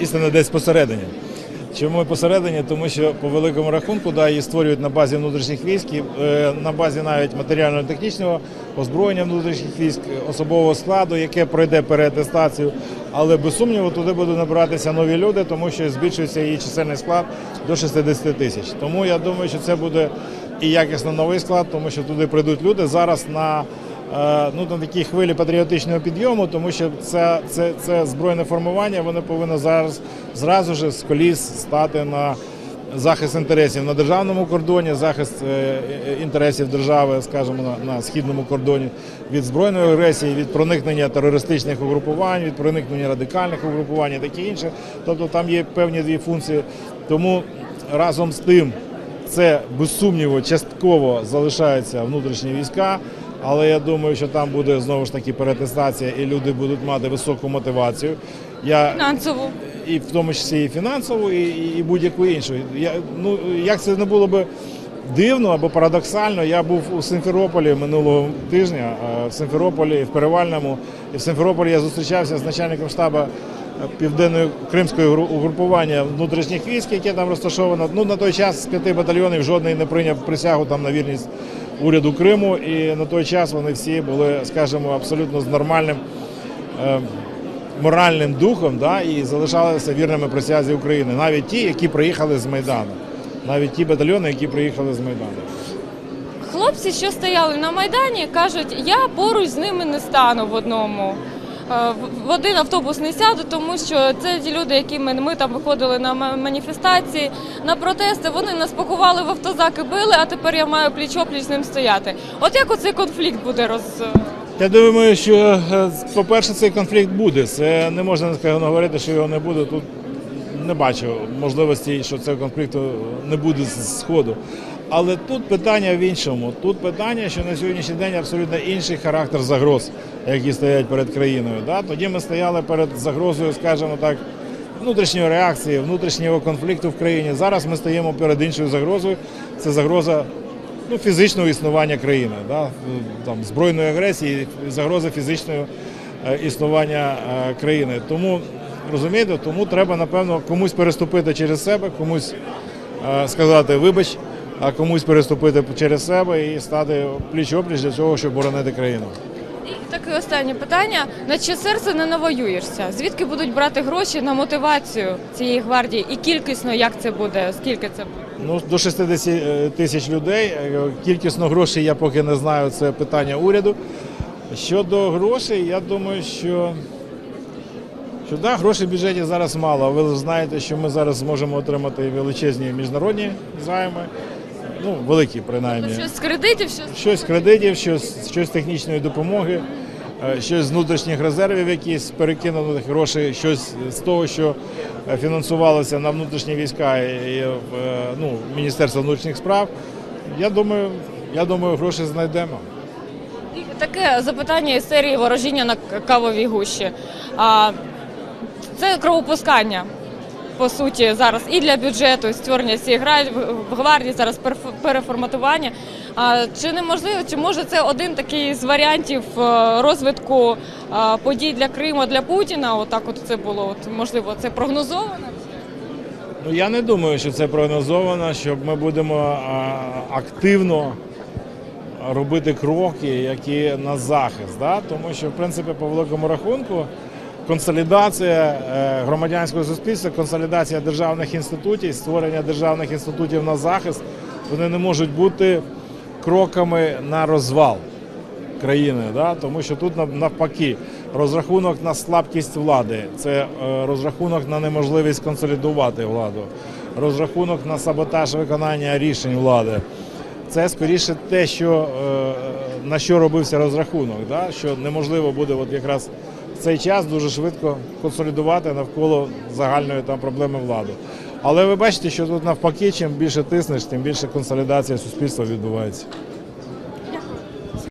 істина десь посередині. Чому посередині? Тому що по великому рахунку да, її створюють на базі внутрішніх військ, е, на базі навіть матеріально-технічного озброєння внутрішніх військ, особового складу, яке пройде переатестацію. Але без сумніву туди будуть набиратися нові люди, тому що збільшується її чисельний склад до 60 тисяч. Тому я думаю, що це буде і якісно новий склад, тому що туди прийдуть люди зараз на ну, на такій хвилі патріотичного підйому, тому що це, це, це збройне формування, воно повинно зараз зразу ж з коліс стати на захист інтересів на державному кордоні, захист е, е, інтересів держави, скажімо, на, на східному кордоні від збройної агресії, від проникнення терористичних угрупувань, від проникнення радикальних угрупувань і таке інше. Тобто там є певні дві функції. Тому разом з тим це без сумніву частково залишаються внутрішні війська. Але я думаю, що там буде знову ж таки перетестація, і люди будуть мати високу мотивацію. Я Фінансову. і в тому числі і фінансову, і, і, будь-яку іншу. Я, ну, як це не було би дивно або парадоксально, я був у Симферополі минулого тижня, в Симферополі, в Перевальному, і в Симферополі я зустрічався з начальником штабу південної кримської гру- угрупування внутрішніх військ, яке там розташовано. Ну на той час з п'яти батальйонів жодний не прийняв присягу там на вірність уряду Криму. І на той час вони всі були, скажімо, абсолютно з нормальним. е, моральним духом да, і залишалися вірними присязі України. Навіть ті, які приїхали з Майдану. Навіть ті батальйони, які приїхали з Майдану. Хлопці, що стояли на Майдані, кажуть, я поруч з ними не стану в одному. Е, в- один автобус не сяду, тому що це ті люди, які ми, ми там виходили на ма- маніфестації, на протести. Вони нас пакували в автозаки, били, а тепер я маю пліч-опліч з ним стояти. От як оцей конфлікт буде роз. Я думаю, що, е, по-перше, цей конфлікт буде. Це не можна говорити, що його не буде. Тут не бачу можливості, що цього конфлікту не буде з сходу. Але тут питання в іншому. Тут питання, що на сьогоднішній день абсолютно інший характер загроз, які стоять перед країною. Да? Тоді ми стояли перед загрозою, скажімо так, внутрішньої реакції, внутрішнього конфлікту в країні. Зараз ми стоїмо перед іншою загрозою. Це загроза ну, фізичного існування країни, да? там, збройної агресії, загроза фізичного е, існування е, країни. Тому розумієте, тому треба напевно комусь переступити через себе, комусь е, сказати вибач, а комусь переступити через себе і стати пліч-опліч для того, щоб боронити країну. І таке останнє питання: на чи серце не навоюєшся? Звідки будуть брати гроші на мотивацію цієї гвардії? І кількісно як це буде? Скільки це буде? Ну, до 60 тисяч людей. Е, Кількісно грошей я поки не знаю, це питання уряду. Щодо грошей, я думаю, що, що да, грошей в бюджеті зараз мало. Ви знаєте, що ми зараз зможемо отримати величезні міжнародні займи, ну, великі принаймні. Щось з кредитів, щось Щось кредитів, щось, щось технічної допомоги, е, щось з внутрішніх резервів, якісь перекинутих грошей, щось з того, що е, фінансувалося на внутрішні війська і е, ну, Міністерство внутрішніх справ. Я думаю, я думаю, гроші знайдемо. Таке запитання із серії ворожіння на кавовій гущі. А, це кровопускання. По суті, зараз і для бюджету, створення цієї гвардії, зараз переформатування. А чи неможливо, чи може це один такий з варіантів е, розвитку е, подій для Криму, для Путіна? Отак, от це було. От можливо, це прогнозовано? Ну, я не думаю, що це прогнозовано, що ми будемо активно робити кроки, які на захист. Да? Тому що, в принципі, по великому рахунку, консолідація е, громадянського суспільства, консолідація державних інститутів, створення державних інститутів на захист, вони не можуть бути кроками на розвал країни, да? тому що тут навпаки розрахунок на слабкість влади, це е, розрахунок на неможливість консолідувати владу, розрахунок на саботаж виконання рішень влади. Це скоріше те, що, е, на що робився розрахунок, да? що неможливо буде от якраз цей час дуже швидко консолідувати навколо загальної там проблеми влади. Але ви бачите, що тут навпаки, чим більше тиснеш, тим більше консолідація суспільства відбувається.